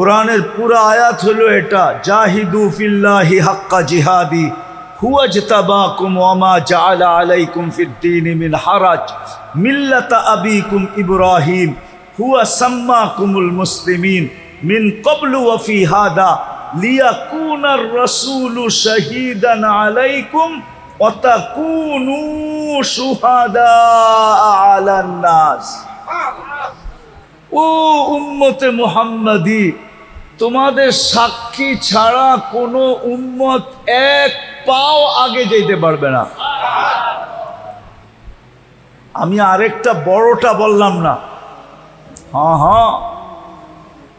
কোরআনের পুরা আয়াত হলো এটা, জাহিদু ফিল্লাহি হাক্কা জিহাদি হুয়াজ তাবাকুম ওয়ামা জাআলা আলাইকুম ফিদ্দিন মিন হারাজ, মিল্লাতা আবিকুম ইব্রাহিম, হুয়া সাম্মাকুমুল মুসলিমিন, মিন ক্বাবলু ওয়া ফি হাদা লিয়াকুনার তোমাদের সাক্ষী ছাড়া কোনো উম্মত এক পাও আগে যেতে পারবে না। আমি আরেকটা বড়টা বললাম না। হ্যাঁ হ্যাঁ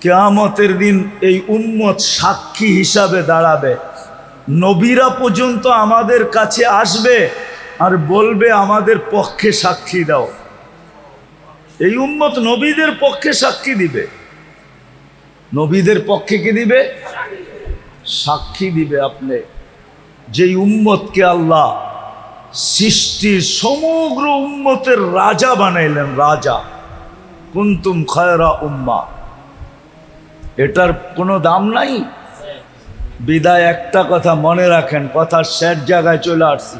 কেয়ামতের দিন এই উম্মত সাক্ষী হিসাবে দাঁড়াবে। নবীরা পর্যন্ত আমাদের কাছে আসবে আর বলবে, আমাদের পক্ষে সাক্ষী দাও। এই উম্মত নবীদের পক্ষে সাক্ষী দিবে। নবীদের পক্ষে কি দিবে? সাক্ষী দিবে আপনি। যেই উম্মতকে আল্লাহ সৃষ্টির সমগ্র উম্মতের রাজা বানাইলেন, রাজা। কুন্তুম খয়রা উম্মা। এটার কোনো দাম নাই? বিদায় একটা কথা মনে রাখেন কথার শেষ জায়গায় চলে আসছি।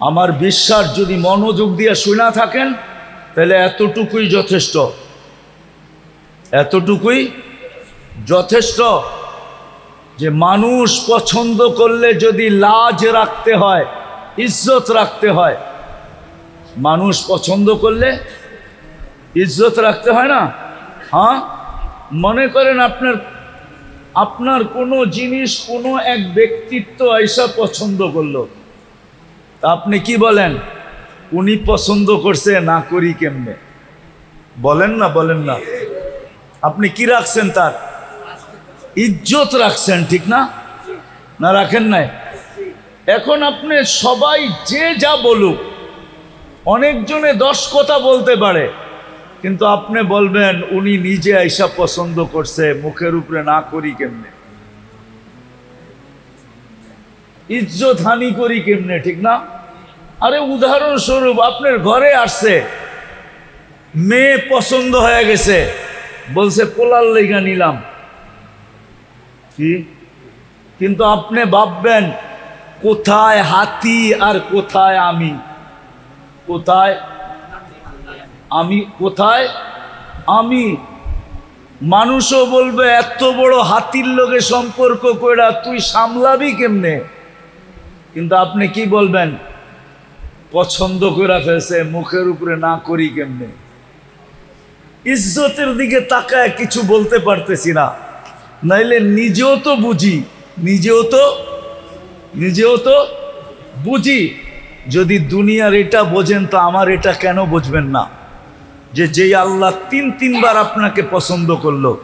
আমার বিশ্বাস, যদি মনোযোগ দিয়ে শোনা থাকেন, তাহলে এতটুকুই যথেষ্ট। এতটুকুই যথেষ্ট যে মানুষ পছন্দ করলে যদি লাজ রাখতে হয়, ইজ্জত রাখতে হয়, মানুষ পছন্দ করলে ইজ্জত রাখতে হয় না? হ্যাঁ? মনে করেন আপনার আপনার কোনো জিনিস, কোনো এক ব্যক্তিত্ব আইসা পছন্দ করল। তা আপনি কি বলেন? উনি পছন্দ করছে না করি কেমনে? বলেন না বলেন না। আপনি কি রাখছেন তার? ইজ্জত রাখছেন, ঠিক না? না রাখেন নাই? এখন আপনি সবাই যে যা বলুক, অনেকজনে দশ কথা বলতে পারে, কিন্তু আপনি বলবেন, উনি নিজে আইসা পছন্দ করছে, মুখের উপরে না করি কেমনে? ইজ্জত হানি করি কেমনে, ঠিক না? আরে উদাহরণস্বরূপ, আপনার ঘরে আসছে, মেয়ে পছন্দ হয়ে গেছে বলছে পোলার লেগা নিলাম। কি? কিন্তু আপনি ভাববেন কোথায় হাতি আর কোথায় আমি? কোথায় আমি কোথায় আমি? মানুষও বলবে এত বড় হাতির লোকে সম্পর্ক কইরা তুই সামলাবি কেমনে? কিন্তু আপনি কি বলবেন? পছন্দ করে ফেলছে মুখের উপরে না করি কেমনে? ইজ্জতের দিকে তাকায় কিছু বলতে পারতেছি না। নাইলে নিজেও তো বুঝি, নিজেও তো নিজেও তো বুঝি। যদি দুনিয়ার এটা বোঝেন, তো আমার এটা কেন বুঝবেন না? যে যেই আল্লাহ তিন তিনবার আপনাকে পছন্দ করল।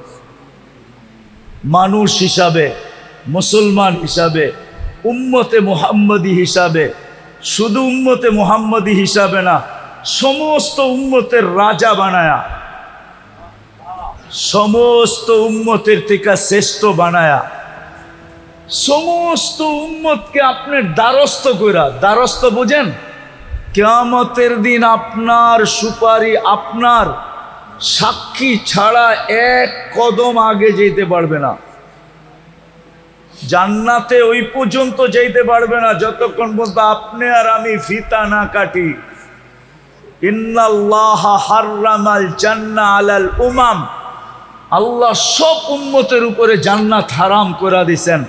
মানুষ হিসাবে, মুসলমান হিসাবে, উম্মতে মুহাম্মদি হিসাবে, শুধু উম্মতে মুহাম্মদি হিসাবে না, সমস্ত উম্মতের রাজা বানায়া সমস্ত উম্মতের থেকে শ্রেষ্ঠ বানায়া, সমস্ত উম্মতকে আপনার দ্বারস্থ কইরা, দ্বারস্থ বোঝেন? কেয়ামতের দিন আপনার সুপারি, আপনার সাক্ষী ছাড়া এক কদম আগে যেতে পারবে না। জান্নাতে ওই পর্যন্ত যেতে পারবে না, যতক্ষণ পর্যন্ত আপনি আর আমি ফিতা না কাটি। ইন্নাল্লাহ হার্রামাল জান্না আলাল উমাম। আল্লাহ সব উম্মতের উপরে জান্নাত হারাম করে দিছেন।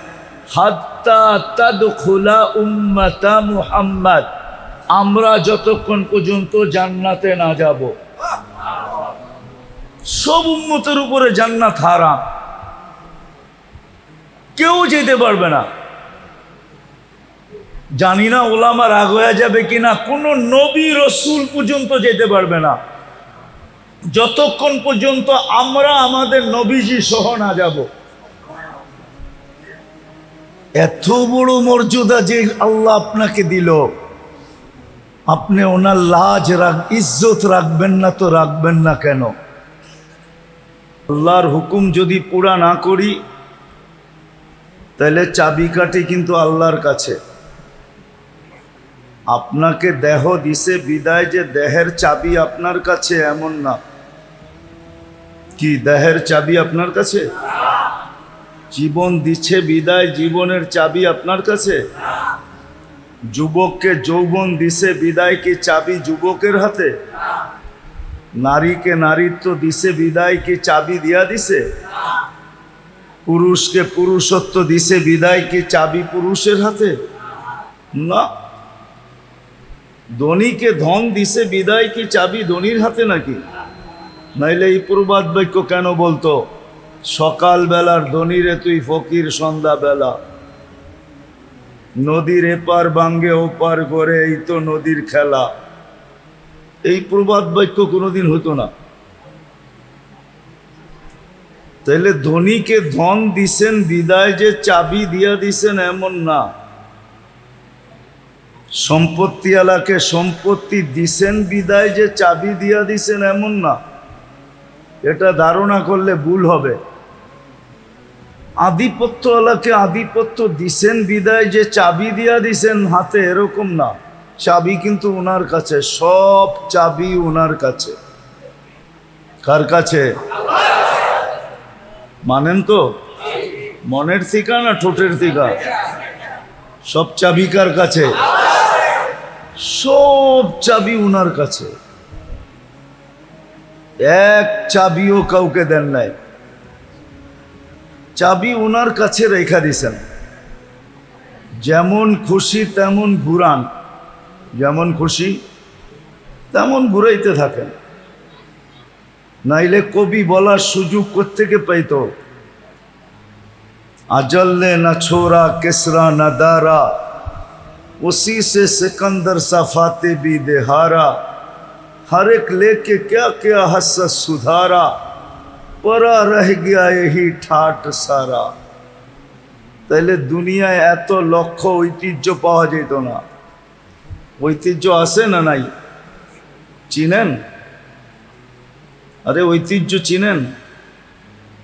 হাত্তা উম্মাতা মুহাম্মদ। আমরা যতক্ষণ পর্যন্ত জান্নাতে না যাব। সব উম্মতের উপরে জান্নাত হারাম। কেউ যেতে পারবে না। জানি না ওলামা রাগ হয়ে যাবে কিনা, কোনো নবী রসুল পর্যন্ত যেতে পারবে না। যতক্ষণ পর্যন্ত আমরা আমাদের নবীজি সহ না যাব, এত বড় মর্যাদা যে আল্লাহ আপনাকে দিল। আপনি ওনার লাজ রাখ, ইজ্জত রাখবেন না তো রাখবেন না কেন? আল্লাহর হুকুম যদি পুরা না করি, তাহলে চাবিকাঠি কিন্তু আল্লাহর কাছে। আপনাকে দেহ দিছে, বিদায় যে দেহের চাবি আপনার কাছে, এমন না। কি দেহের চাবি আপনার কাছে? জীবন দিচ্ছে বিদায়, জীবনের চাবি আপনার কাছে? যুবককে যৌবন দিছে বিদায় কি চাবি যুবকের হাতে? নারীকে নারীত্ব দিছে বিদায় কি চাবি দিয়া দিছে? পুরুষকে পুরুষত্ব দিছে বিদায় কি চাবি পুরুষের হাতে? না। ধনীকে ধন দিছে বিদায় কি চাবি ধনীর হাতে নাকি? নাইলে এই প্রবাদ বাক্য কেন বলতো? সকালবেলার ধনীরে তুই ফকির, সন্ধ্যাবেলা। নদীর এপার বাঙ্গে ওপার করে এই তো নদীর খেলা। এই প্রবাদ বাক্য কোনোদিন হতো না। তাহলে ধনীকে ধন দিছেন, বিদায় যে চাবি দিয়া দিছেন এমন না। সম্পত্তিওয়ালাকে সম্পত্তি দিছেন, বিদায় যে চাবি দিয়া দিছেন এমন না। এটা ধারণা করলে ভুল হবে। আধিপত্যওয়ালাকে আধিপত্য দিছেন বিদায়, যে চাবি দিয়া দিছেন হাতে এরকম না। চাবি কিন্তু ওনার কাছে, সব চাবি ওনার কাছে। কার কাছে? মানেন তো? মনের থিকা না ঠোঁটের থিকা? সব চাবি কার কাছে? সব চাবি ওনার কাছে। এক চাবিও কাউকে দেন নাই চাবি ওনার কাছে রেখা দিছেন যেমন খুশি তেমন ঘুরান যেমন খুশি তেমন ঘুরাইতে থাকেন নাইলে কবি বলার সুযোগ কোত্থেকে পাইতো अजल ने न छोड़ा किसरा न दारा उसी से सिकंदर सा फाते भी देहारा हर एक लेके क्या क्या हसत सुधारा परा रह गया यही ঠাট সারা তাইলে দুনিয়ায় এত লক্ষ ঐতিহ্য পাওয়া যেত না ঐতিহ্য আছে না নাই চিনেন আরে ঐতিহ্য চিনেন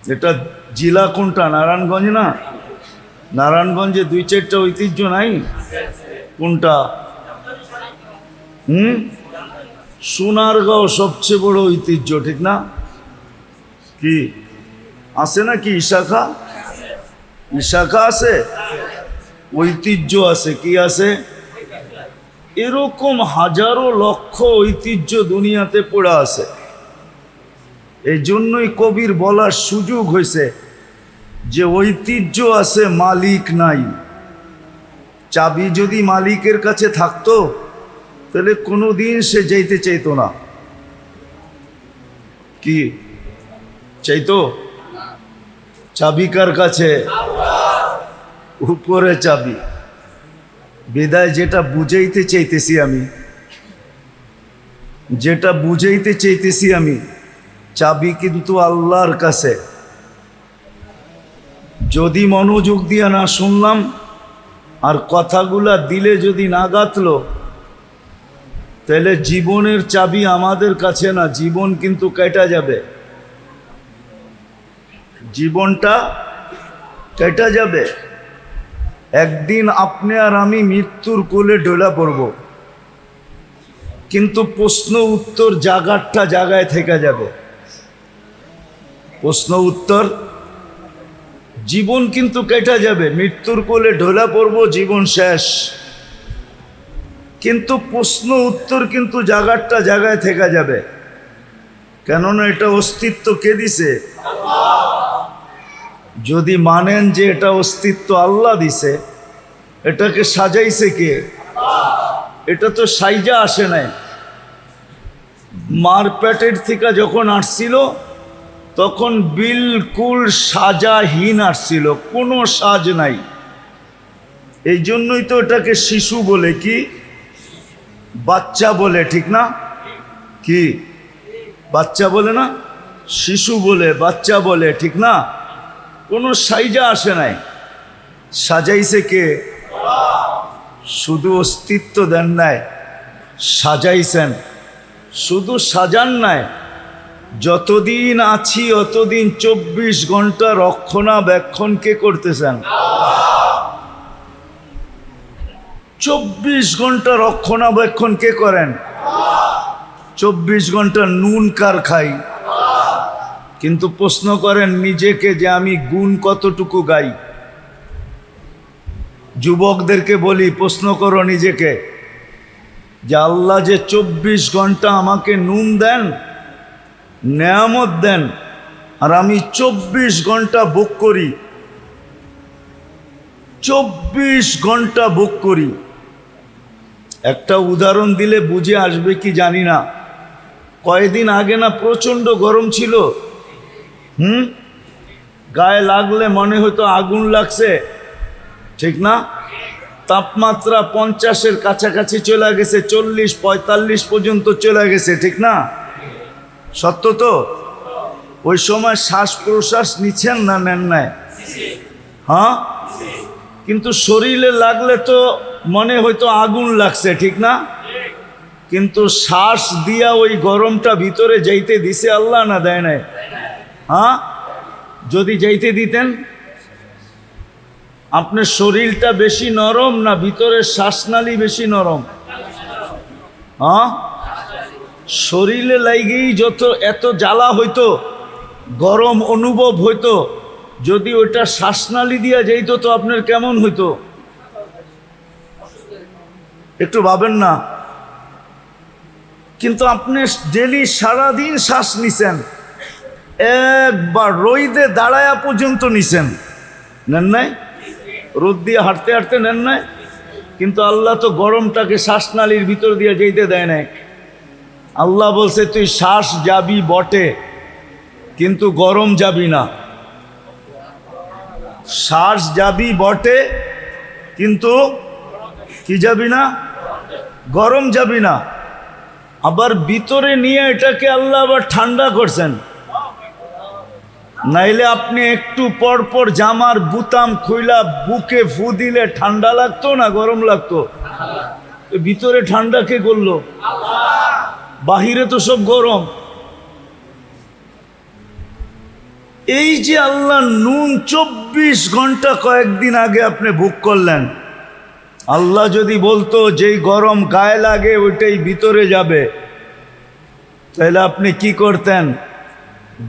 এটা জেলা কোনটা নারায়ণগঞ্জ না নারায়ণগঞ্জে দুই চারটা ঐতিহ্য নাই কোনটা হুম সোনারগাঁও সবচেয়ে বড় ঐতিহ্য, ঠিক না? কি? আছে না কি ইশাখা? ইশাখা আছে? ঐতিহ্য আছে, কি আছে? এরকম হাজারো লক্ষ ঐতিহ্য দুনিয়াতে পড়ে আছে। এই জন্যই কবির বলার সুযোগ হয়েছে যে ঐতিহ্য আছে মালিক নাই। চাবি যদি মালিকের কাছে থাকতো তাহলে কোনো দিন সে যাইতে চাইতো না। কি? চাইতো? চাবি কার কাছে। উপরে চাবি। বিদায় যেটা বুঝাইতে চাইতেছি আমি, যেটা বুঝাইতে চাইতেছি আমি, চাবি কিন্তু আল্লাহর কাছে। যদি মনোযোগ দিয়ে না শুনলাম, আর কথাগুলা দিলে যদি না গাতলো তাহলে জীবনের চাবি আমাদের কাছে না, জীবন কিন্তু কেটা যাবে। জীবনটা কেটা যাবে। একদিন আপনি আর আমি মৃত্যুর কোলে ডোলা পড়ব। কিন্তু প্রশ্ন উত্তর জাগারটা জায়গায় থেকে যাবে। প্রশ্ন উত্তর, জীবন কিন্তু কেটে যাবে। মৃত্যুর কোলে ঢোলা পড়ব, জীবন শেষ। কিন্তু প্রশ্ন উত্তর কিন্তু জাগারটা জায়গায় থেকে যাবে। কেননা এটা অস্তিত্ব কে দিছে? যদি মানেন যে এটা অস্তিত্ব আল্লাহ দিছে, এটাকে সাজাইছে কে? এটা তো সাইজা আসে নাই। মার প্যাটের থেকে যখন আসছিল, তখন বিলকুল সাজাহীন আসছিল, কোনো সাজ নাই। এই জন্যই তো এটাকে শিশু বলে কি? বাচ্চা বলে, ঠিক না? কি? বাচ্চা বলে না? শিশু বলে, বাচ্চা বলে, ঠিক না? কোনো সাইজা আসে নাই। সাজাইছে কে? শুধু অস্তিত্ব দেন নাই, সাজাইছেন। শুধু সাজান নাই। যতদিন আছি, অতদিন চব্বিশ ঘণ্টা রক্ষণাবেক্ষণ কে করতেছেন? চব্বিশ ঘণ্টা রক্ষণাবেক্ষণ কে করেন? চব্বিশ ঘণ্টা নুন কার খাই? কিন্তু প্রশ্ন করেন নিজেকে যে আমি গুণ কতটুকু গাই? যুবকদেরকে বলি, প্রশ্ন করো নিজেকে, যে আল্লাহ যে চব্বিশ ঘণ্টা আমাকে নুন দেন, নেয়ামত দেন, আর আমি চব্বিশ ঘণ্টা বুক করি, চব্বিশ ঘণ্টা বুক করি। একটা উদাহরণ দিলে বুঝে আসবে কি জানি না। কয়েকদিন আগে না প্রচণ্ড গরম ছিল। হুম? গায়ে লাগলে মনে হতো আগুন লাগছে। ঠিক না? তাপমাত্রা পঞ্চাশের কাছাকাছি চলে গেছে, চল্লিশ, পঁয়তাল্লিশ পর্যন্ত চলে গেছে, ঠিক না? সত্য তো? ওই সময় শ্বাস প্রশ্বাস নিচ্ছেন না নেন নাই? হ্যাঁ? কিন্তু শরীরে লাগলে তো মনে হয়তো আগুন লাগছে, ঠিক না? কিন্তু শ্বাস দিয়া ওই গরমটা ভিতরে যাইতে দিছে আল্লাহ না দেয় নাই? হ্যাঁ? যদি যাইতে দিতেন, আপনার শরীরটা বেশি নরম না ভিতরের শ্বাসনালী বেশি নরম? হ্যাঁ? শরীরে লাগেই যত, এত জ্বালা হইতো, গরম অনুভব হইতো, যদি ওইটা শ্বাসনালী দিয়া যাইতো তো আপনার কেমন হইতো? একটু ভাবেন না। কিন্তু আপনি ডেলি সারাদিন শ্বাস নিছেন। একবার রইদে দাঁড়ায়া পর্যন্ত নিছেন। নেন নাই? রোদ দিয়ে হাঁটতে হাঁটতে নেন নাই? কিন্তু আল্লাহ তো গরমটাকে শ্বাসনালীর ভিতর দিয়ে যেতে দেয় নাই। আল্লাহ বলছে, তুই শ্বাস যাবি বটে, কিন্তু গরম যাবি না। শ্বাস যাবি বটে, কিন্তু কি যাবি না? গরম যাবি না। আবার ভিতরে নিয়ে এটাকে আল্লাহ আবার ঠান্ডা করছেন। নাইলে আপনি একটু পর পর জামার বুতাম খুইলা বুকে ফু দিলে ঠান্ডা লাগতো না গরম লাগতো? ভিতরে ঠান্ডা কে করল? বাহিরে তো সব গরম। এই যে আল্লাহ নুন চব্বিশ ঘণ্টা কয়েকদিন আগে আপনি বুক করলেন আল্লাহ যদি বলতো, যেই গরম গায়ে লাগে, ওইটাই ভিতরে যাবে। তাহলে আপনি কি করতেন?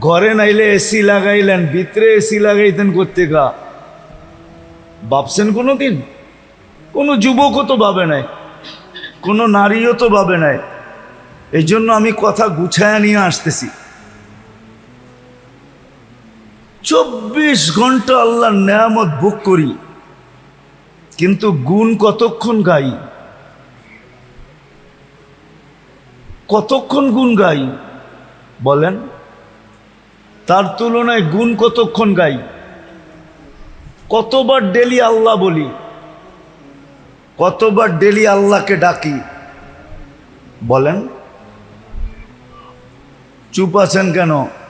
ঘরে নাইলে এসি লাগাইলেন, ভিতরে এসি লাগাইতেন করতে গা ভাবছেন কোনো দিন কোনো যুবকও তো ভাবে নাই, কোনো নারীও তো ভাবে নাই। এই জন্য আমি কথা গুছায় নিয়ে আসতেছি। চব্বিশ ঘণ্টা আল্লাহর নেয়ামত বুক করি। কিন্তু গুণ কতক্ষণ গাই? কতক্ষণ গুণ গাই? বলেন। তার তুলনায় গুণ কতক্ষণ গাই? কতবার ডেলি আল্লাহ বলি? কতবার ডেলি আল্লাহকে ডাকি? বলেন। চুপ আছেন কেন?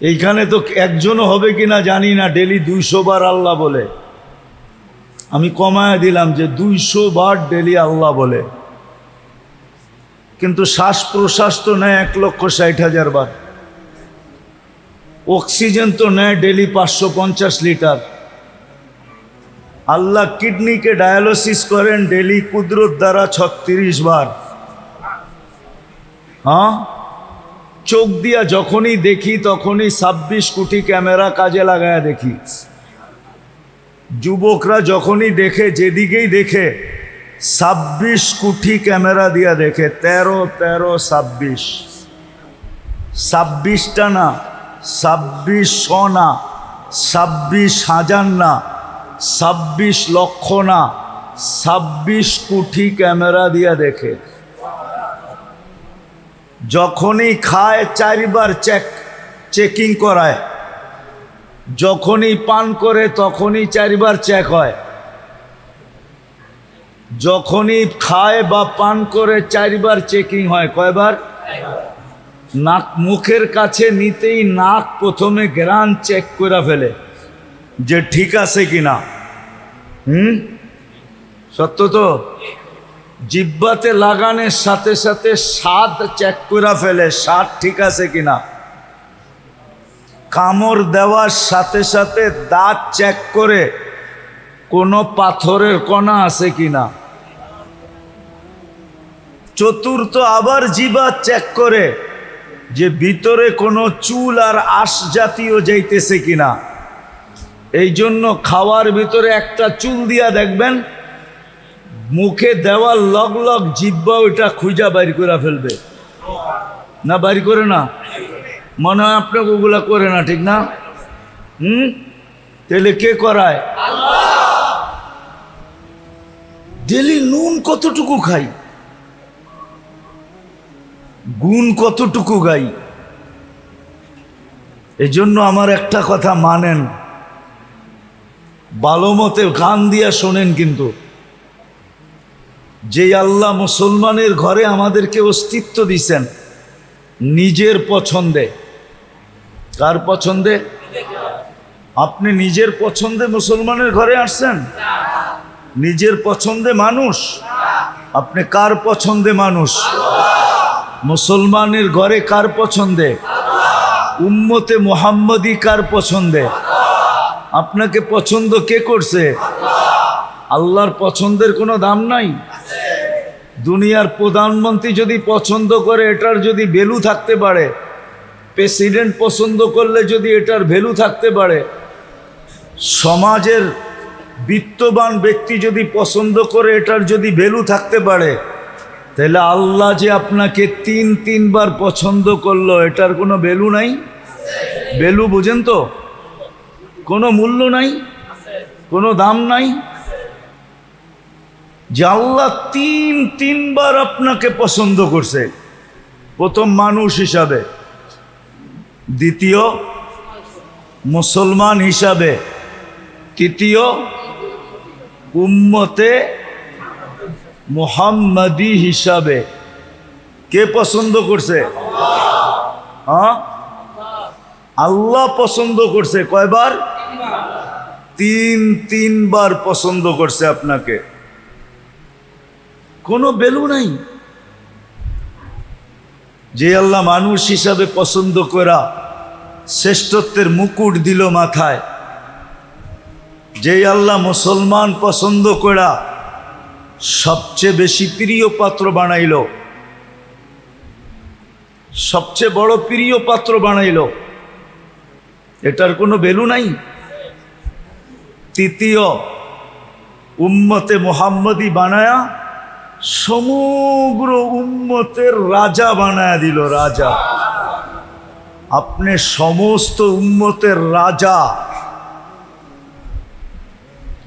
এইখানে তো একজনও হবে কি না জানি না, ডেলি দুইশো বার আল্লাহ বলে। আমি কমায় দিলাম যে দুইশো বার ডেলি আল্লাহ বলে। কিন্তু শ্বাস প্রশ্বাস তো নেয় এক লক্ষ ষাট হাজার বার। অক্সিজেন তো নেয় ডেলি পাঁচশো পঞ্চাশ লিটার। আল্লাহ কিডনিকে ডায়ালিসিস করেন ডেলি কুদরত দ্বারা ছত্রিশ বার। হ্যাঁ? চোখ দিয়া যখনই দেখি, তখনই ছাব্বিশ কোটি ক্যামেরা কাজে লাগায় দেখি। যুবকরা যখনই দেখে, যেদিকেই দেখে, ছাব্বিশ কোটি ক্যামেরা দিয়া দেখে, তেরো তেরো, ছাব্বিশ। ছাব্বিশটা না ছাব্বিশশো না, ছাব্বিশ হাজার না, ছাব্বিশ লক্ষ না, ছাব্বিশ কোটি ক্যামেরা দিয়া দেখে। যখনই খায় চারবার চেক চেকিং করায়। যখনই পান করে তখনই চারবার চেক হয়। যখনই খায় বা পান করে চারবার চেকিং হয়। কয়বার? নাক, মুখের কাছে নিতেই নাক প্রথমে গ্রান চেক করে ফেলে যে ঠিক আছে কিনা। হুম? সত্য তো? জিব্বাতে লাগানোর সাথে সাথে স্বাদ চেক করে ফেলে। স্বাদ ঠিক আছে কিনা? কামড় দেওয়ার সাথে সাথে দাঁত চেক করে। কোনো পাথরের কণা আছে কিনা? চতুর্থ আবার জিবা চেক করে যে ভিতরে কোনো চুল আর আশ জাতীয় যাইতেছে কিনা। এই জন্য খাওয়ার ভিতরে একটা চুল দিয়া দেখবেন মুখে দেওয়ার লগ লগ জিব্বা ওইটা খুঁজা বাইর করে ফেলবে। না, বাইর করে না। মনে হয় আপনাকে ওগুলা করে না, ঠিক না? হুম? তাহলে কে করায়? ডেলি নুন কতটুকু খাই? গুণ কতটুকু গাই? এই জন্য আমার একটা কথা মানেন। ভালো মতে গান দিয়া শোনেন কিন্তু। যে আল্লাহ মুসলমানের ঘরে আমাদেরকে অস্তিত্ব দিছেন, নিজের পছন্দে। কার পছন্দে? আপনি নিজের পছন্দে মুসলমানের ঘরে আসছেন? নিজের পছন্দে মানুষ? আপনি কার পছন্দে মানুষ? মুসলমানের ঘরে কার পছন্দে? উম্মতে মোহাম্মদী কার পছন্দে? আপনাকে পছন্দ কে করছে? আল্লাহর পছন্দের কোনো দাম নাই। দুনিয়ার প্রধানমন্ত্রী যদি পছন্দ করে, এটার যদি ভ্যালু থাকতে পারে, প্রেসিডেন্ট পছন্দ করলে যদি এটার ভ্যালু থাকতে পারে, সমাজের বিত্তবান ব্যক্তি যদি পছন্দ করে, এটার যদি ভ্যালু থাকতে পারে, তাহলে আল্লাহ যে আপনাকে তিন, তিনবার পছন্দ করল, এটার কোনো ভ্যালু নাই? ভ্যালু বুঝেন তো? কোনো মূল্য নাই? কোনো দাম নাই? যে আল্লাহ তিন, তিনবার আপনাকে পছন্দ করছে। প্রথম মানুষ হিসাবে। দ্বিতীয় মুসলমান হিসাবে। তৃতীয় উম্মতে মোহাম্মদী হিসাবে। কে পছন্দ করছে? হ্যাঁ? আল্লাহ পছন্দ করছে। কয়বার? তিন, তিনবার পছন্দ করছে আপনাকে। কোনো বেলু নাই। যে আল্লাহ মানুষ হিসাবে পছন্দ করা শ্রেষ্ঠত্বের মুকুট দিল মাথায় যে আল্লাহ মুসলমান পছন্দ করা সবচেয়ে বেশি প্রিয় পাত্র বানাইল, সবচেয়ে বড় প্রিয় পাত্র বানাইল, এটার কোনো বেলু নাই। তৃতীয়, উম্মতে মোহাম্মদী বানায়া সমগ্র উম্মতের রাজা বানায়া দিল রাজা। আপনি সমস্ত উম্মতের রাজা।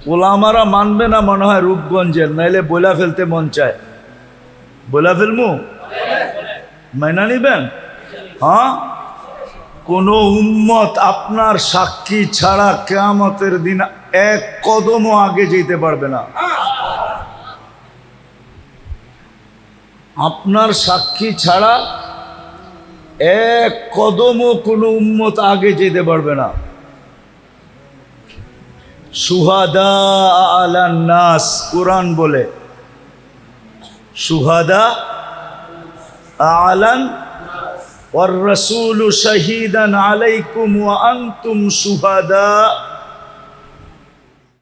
ওলামারা মানবে না মনে হয় রূপগঞ্জের, নাইলে বইলা ফেলতে মন চায়। বইলা ফেলমু? মাইনা নিবেন? হ্যাঁ? কোনো উম্মত আপনার সাক্ষী ছাড়া কেয়ামতের দিন এক কদমও আগে যেতে পারবে না। আপনার সাক্ষী ছাড়া এক কদমও কোনো উন্মত আগে যেতে পারবে না। সুহাদা আলান নাস, কোরআন বলে। সুহাদা আলান ওর রসুল শাহিদান আলাইকুম আন্তুম সুহাদা।